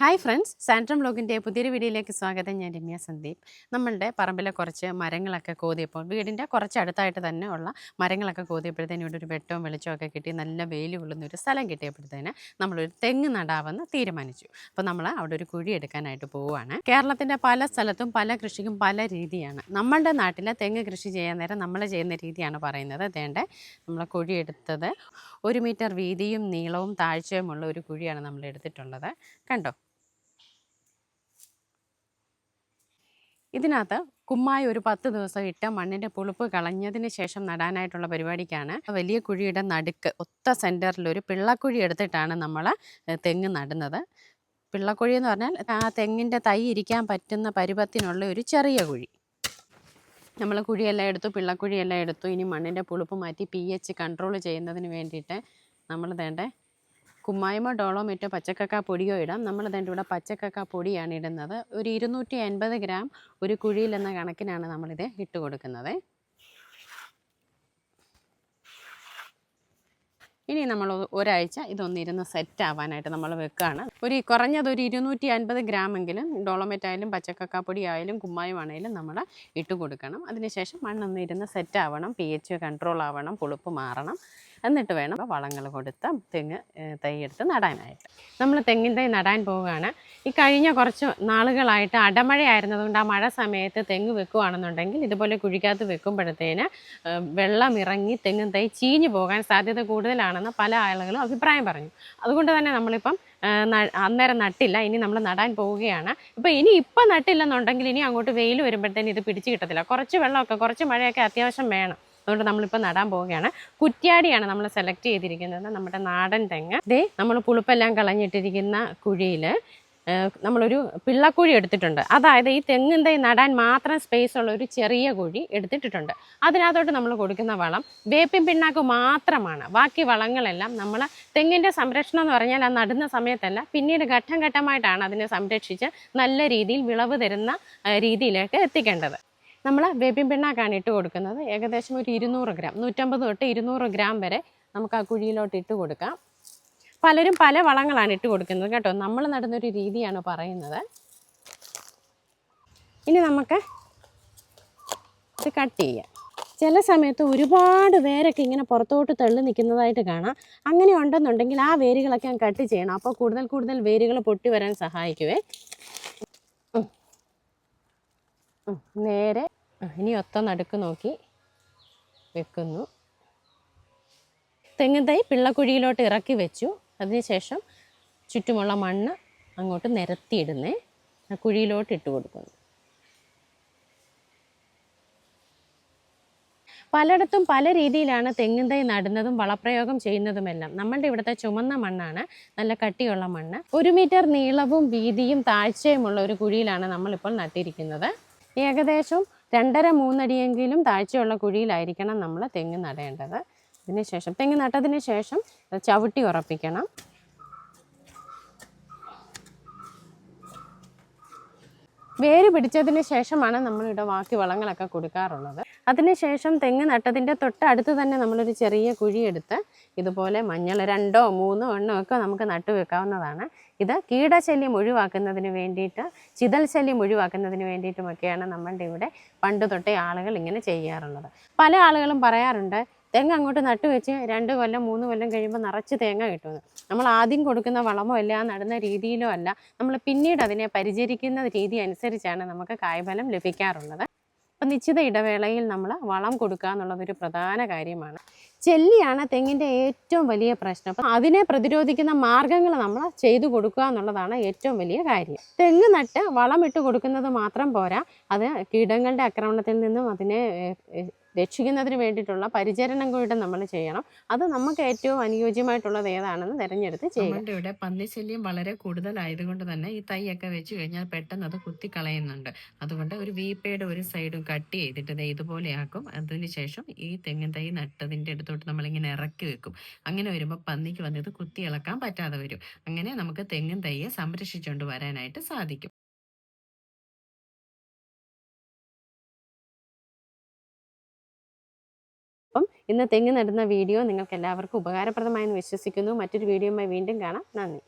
Hi friends സാൻട്രം ബ്ലോഗിന്റെ പുതിയൊരു വീഡിയോയിലേക്ക് സ്വാഗതം. ഞാൻ രമ്യ സന്ദീപ്. നമ്മളുടെ പറമ്പിലെ കുറച്ച് മരങ്ങളൊക്കെ കോതിയപ്പോൾ വീടിന്റെ കുറച്ച് അടുത്തായിട്ട് തന്നെ ഉള്ള മരങ്ങളൊക്കെ കോതിയപ്പോഴത്തേനും ഇവിടെ ഒരു വെട്ടവും വെളിച്ചവും ഒക്കെ കിട്ടി. നല്ല വെയിൽ കൊള്ളുന്ന ഒരു സ്ഥലം കിട്ടിയപ്പോഴത്തേന് നമ്മളൊരു തെങ്ങ് നടാവെന്ന് തീരുമാനിച്ചു. അപ്പോൾ നമ്മൾ അവിടെ ഒരു കുഴി എടുക്കാനായിട്ട് പോവുകയാണ്. കേരളത്തിന്റെ പല സ്ഥലത്തും പല കൃഷിക്കും പല രീതിയാണ്. നമ്മളുടെ നാട്ടിലെ തെങ്ങ് കൃഷി ചെയ്യാൻ നേരം നമ്മൾ ചെയ്യുന്ന രീതിയാണ് പറയുന്നത്. അതേണ്ട നമ്മൾ കുഴി എടുത്തത് ഒരു മീറ്റർ വീതിയും നീളവും താഴ്ചയുമുള്ള ഒരു കുഴിയാണ് നമ്മൾ എടുത്തിട്ടുള്ളത്. കണ്ടോ? ഇതിനകത്ത് കുമ്മായി ഒരു പത്ത് ദിവസം ഇട്ട് മണ്ണിന്റെ പുളിപ്പ് കളഞ്ഞതിന് ശേഷം നടാനായിട്ടുള്ള പരിപാടിക്കാണ്. വലിയ കുഴിയുടെ നടുക്ക് ഒത്ത സെന്ററിൽ ഒരു പിള്ളക്കുഴി എടുത്തിട്ടാണ് നമ്മൾ തെങ്ങ് നടുന്നത്. പിള്ളക്കുഴി എന്ന് പറഞ്ഞാൽ ആ തെങ്ങിന്റെ തൈ ഇരിക്കാൻ പറ്റുന്ന പരുവത്തിനുള്ള ഒരു ചെറിയ കുഴി. നമ്മൾ കുഴിയെല്ലാം എടുത്തു പിള്ളക്കുഴിയെല്ലാം എടുത്തു. ഇനി മണ്ണിന്റെ പുളിപ്പ് മാറ്റി പി എച്ച് കൺട്രോൾ ചെയ്യുന്നതിന് വേണ്ടിയിട്ട് നമ്മൾ വേണ്ടേ കുമ്മായമോ ഡോളോമിറ്റോ പച്ചക്കക്ക പൊടിയോ ഇടാം. നമ്മൾ ഇതിന്റെ ഇവിടെ പച്ചക്കക്ക പൊടിയാണ് ഇടുന്നത്. ഒരു ഇരുന്നൂറ്റി അൻപത് ഗ്രാം ഒരു കുഴിയിൽ എന്ന കണക്കിനാണ് നമ്മളിത് ഇട്ട് കൊടുക്കുന്നത്. ഇനി നമ്മൾ ഒരാഴ്ച ഇതൊന്നിരുന്ന് സെറ്റ് ആവാനായിട്ട് നമ്മൾ വെക്കുകയാണ് ഒരു കുറഞ്ഞത് ഒരു ഇരുന്നൂറ്റി അൻപത് ഗ്രാമെങ്കിലും ഡോളോമേറ്റ് പച്ചക്കക്കാപ്പൊടി ആയാലും കുമ്മായം ആണെങ്കിലും നമ്മൾ ഇട്ട് കൊടുക്കണം. അതിനുശേഷം മണ്ണൊന്നിരുന്ന് സെറ്റ് ആവണം പി എച്ച് കൺട്രോൾ ആവണം. പുളിപ്പ് മാറണം. എന്നിട്ട് വേണം വളങ്ങൾ കൊടുത്ത് തെങ്ങ് തൈ എടുത്ത് നടാനായിട്ട്. നമ്മൾ തെങ്ങിൻ തൈ നടാൻ പോവുകയാണ്. ഈ കഴിഞ്ഞ കുറച്ച് നാളുകളായിട്ട് അടമഴയായിരുന്നതുകൊണ്ട് ആ മഴ സമയത്ത് തെങ്ങ് വെക്കുകയാണെന്നുണ്ടെങ്കിൽ ഇതുപോലെ കുഴിക്കകത്ത് വെക്കുമ്പോഴത്തേന് വെള്ളം ഇറങ്ങി തെങ്ങും തൈ ചീഞ്ഞു പോകാൻ സാധ്യത കൂടുതലാണെന്ന് പല ആളുകളും അഭിപ്രായം പറഞ്ഞു. അതുകൊണ്ട് തന്നെ നമ്മളിപ്പം അന്നേരം നട്ടില്ല ഇനി നമ്മൾ നടാൻ പോവുകയാണ്. ഇപ്പം ഇനി ഇപ്പം നട്ടില്ലെന്നുണ്ടെങ്കിൽ ഇനി അങ്ങോട്ട് വെയിൽ വരുമ്പോഴത്തേന് ഇത് പിടിച്ച് കിട്ടത്തില്ല. കുറച്ച് വെള്ളമൊക്കെ കുറച്ച് മഴയൊക്കെ അത്യാവശ്യം വേണം. അതുകൊണ്ട് നമ്മളിപ്പോൾ നടാൻ പോവുകയാണ്. കുറ്റ്യാടിയാണ് നമ്മൾ സെലക്ട് ചെയ്തിരിക്കുന്നത് നമ്മുടെ നാടൻ തെങ്ങ്. ഇതേ നമ്മൾ പുളിപ്പെല്ലാം കളഞ്ഞിട്ടിരിക്കുന്ന കുഴിയിൽ നമ്മളൊരു പിള്ളക്കുഴി എടുത്തിട്ടുണ്ട്. അതായത് ഈ തെങ്ങിൻ തൈ നടാൻ മാത്രം സ്പേസ് ഉള്ള ഒരു ചെറിയ കുഴി എടുത്തിട്ടിട്ടുണ്ട്. അതിനകത്തോട്ട് നമ്മൾ കൊടുക്കുന്ന വളം വേപ്പിൻ പിണ്ണാക്ക് മാത്രമാണ്. ബാക്കി വളങ്ങളെല്ലാം നമ്മൾ തെങ്ങിന്റെ സംരക്ഷണം എന്ന് പറഞ്ഞാൽ ആ നടുന്ന സമയത്തല്ല പിന്നീട് ഘട്ടം ഘട്ടമായിട്ടാണ് അതിനെ സംരക്ഷിച്ച് നല്ല രീതിയിൽ വിളവ് തരുന്ന രീതിയിലേക്ക് എത്തിക്കേണ്ടത്. നമ്മൾ വേപ്പിൻ പിണ്ണാക്കാണ് ഇട്ട് കൊടുക്കുന്നത്. ഏകദേശം ഒരു ഇരുന്നൂറ് ഗ്രാം നൂറ്റമ്പത് തൊട്ട് ഇരുന്നൂറ് ഗ്രാം വരെ നമുക്ക് ആ കുഴിയിലോട്ട് ഇട്ട് കൊടുക്കാം. പലരും പല വളങ്ങളാണ് ഇട്ട് കൊടുക്കുന്നത് കേട്ടോ. നമ്മൾ നടന്നൊരു രീതിയാണ് പറയുന്നത്. ഇനി നമുക്ക് ഇത് കട്ട് ചെയ്യാം. ചില സമയത്ത് ഒരുപാട് വേരൊക്കെ ഇങ്ങനെ പുറത്തോട്ട് തള്ളി നിൽക്കുന്നതായിട്ട് കാണാം. അങ്ങനെ ഉണ്ടെന്നുണ്ടെങ്കിൽ ആ വേരുകളൊക്കെ ഞാൻ കട്ട് ചെയ്യണം. അപ്പോൾ കൂടുതൽ കൂടുതൽ വേരുകൾ പൊട്ടി വരാൻ സഹായിക്കുവേ. നേരെ ഇനി ഒത്ത നടുക്ക് നോക്കി വെക്കുന്നു. തെങ്ങിൻ തൈ പിള്ളക്കുഴിയിലോട്ട് ഇറക്കി വെച്ചു. അതിനുശേഷം ചുറ്റുമുള്ള മണ്ണ് അങ്ങോട്ട് നിരത്തിയിടുന്നേ. ആ കുഴിയിലോട്ട് ഇട്ട് കൊടുക്കുന്നു. പലയിടത്തും പല രീതിയിലാണ് തെങ്ങിൻ തൈ നടുന്നതും വളപ്രയോഗം ചെയ്യുന്നതുമെല്ലാം. നമ്മളുടെ ഇവിടുത്തെ ചുമന്ന മണ്ണാണ്. നല്ല കട്ടിയുള്ള മണ്ണ്. ഒരു മീറ്റർ നീളവും വീതിയും താഴ്ചയുമുള്ള ഒരു കുഴിയിലാണ് നമ്മളിപ്പോൾ നട്ടിരിക്കുന്നത്. ഏകദേശം രണ്ടര മൂന്നടിയെങ്കിലും താഴ്ചയുള്ള കുഴിയിലായിരിക്കണം നമ്മൾ തെങ്ങ് നടേണ്ടത്. അതിനുശേഷം തെങ്ങ് നട്ടതിന് ശേഷം ചവിട്ടി ഉറപ്പിക്കണം. വേര് പിടിച്ചതിന് ശേഷമാണ് നമ്മളിവിടെ ബാക്കി വളങ്ങളൊക്കെ കൊടുക്കാറുള്ളത് അതിനുശേഷം തെങ്ങ് നട്ടതിന്റെ തൊട്ടടുത്ത് തന്നെ നമ്മളൊരു ചെറിയ കുഴിയെടുത്ത് ഇതുപോലെ മഞ്ഞൾ രണ്ടോ മൂന്നോ എണ്ണോ ഒക്കെ നമുക്ക് നട്ടു വെക്കാവുന്നതാണ്. ഇത് കീടശല്യം ഒഴിവാക്കുന്നതിന് വേണ്ടിയിട്ട് ചിതൽ ശല്യം ഒഴിവാക്കുന്നതിന് വേണ്ടിയിട്ടുമൊക്കെയാണ് നമ്മളുടെ ഇവിടെ പണ്ട് തൊട്ടേ ആളുകൾ ഇങ്ങനെ ചെയ്യാറുള്ളത്. പല ആളുകളും പറയാറുണ്ട് തെങ്ങ് അങ്ങോട്ട് നട്ടു വെച്ച് രണ്ട് കൊല്ലം മൂന്ന് കൊല്ലം കഴിയുമ്പോൾ നിറച്ച് തേങ്ങ കിട്ടുമെന്ന് നമ്മൾ ആദ്യം കൊടുക്കുന്ന വളമോ അല്ല നടുന്ന രീതിയിലോ അല്ല നമ്മൾ പിന്നീട് അതിനെ പരിചരിക്കുന്ന രീതി അനുസരിച്ചാണ് നമുക്ക് കായ്ഫലം ലഭിക്കാറുള്ളത്. അപ്പം നിശ്ചിത ഇടവേളയിൽ നമ്മൾ വളം കൊടുക്കുക എന്നുള്ളത് ഒരു പ്രധാന കാര്യമാണ്. ചെല്ലിയാണ് തെങ്ങിന്റെ ഏറ്റവും വലിയ പ്രശ്നം. അപ്പം അതിനെ പ്രതിരോധിക്കുന്ന മാർഗങ്ങൾ നമ്മൾ ചെയ്തു കൊടുക്കുക എന്നുള്ളതാണ് ഏറ്റവും വലിയ കാര്യം. തെങ്ങ് നട്ട് വളമിട്ട് കൊടുക്കുന്നത് മാത്രം പോരാ. അത് കീടങ്ങളുടെ ആക്രമണത്തിൽ നിന്നും അതിനെ രക്ഷിക്കുന്നതിന് വേണ്ടിയിട്ടുള്ള പരിചരണം കൂടെ നമ്മൾ ചെയ്യണം. അത് നമുക്ക് ഏറ്റവും അനുയോജ്യമായിട്ടുള്ളത് ഏതാണെന്ന് തിരഞ്ഞെടുത്ത് ചെയ്യാം നമ്മളുടെ ഇവിടെ പന്നിശല്യം വളരെ കൂടുതലായതുകൊണ്ട് തന്നെ ഈ തൈയൊക്കെ വെച്ച് കഴിഞ്ഞാൽ പെട്ടെന്ന് അത് കുത്തിക്കളയുന്നുണ്ട്. അതുകൊണ്ട് ഒരു വീപ്പയുടെ ഒരു സൈഡും കട്ട് ചെയ്തിട്ട് ഇതുപോലെയാക്കും അതിനുശേഷം ഈ തെങ്ങിൻ തൈ നട്ടതിന്റെ അടുത്തോട്ട് നമ്മളിങ്ങനെ ഇറക്കി വെക്കും. അങ്ങനെ വരുമ്പോൾ പന്നിക്ക് വന്നത് കുത്തി ഇളക്കാൻ പറ്റാതെ വരും. അങ്ങനെ നമുക്ക് തെങ്ങും തൈയെ സംരക്ഷിച്ചുകൊണ്ട് വരാനായിട്ട് സാധിക്കും. അപ്പം ഇന്ന് തെങ്ങ് നടുന്ന വീഡിയോ നിങ്ങൾക്ക് എല്ലാവർക്കും ഉപകാരപ്രദമായെന്ന് വിശ്വസിക്കുന്നു. മറ്റൊരു വീഡിയോയുമായി വീണ്ടും കാണാം. നന്ദി.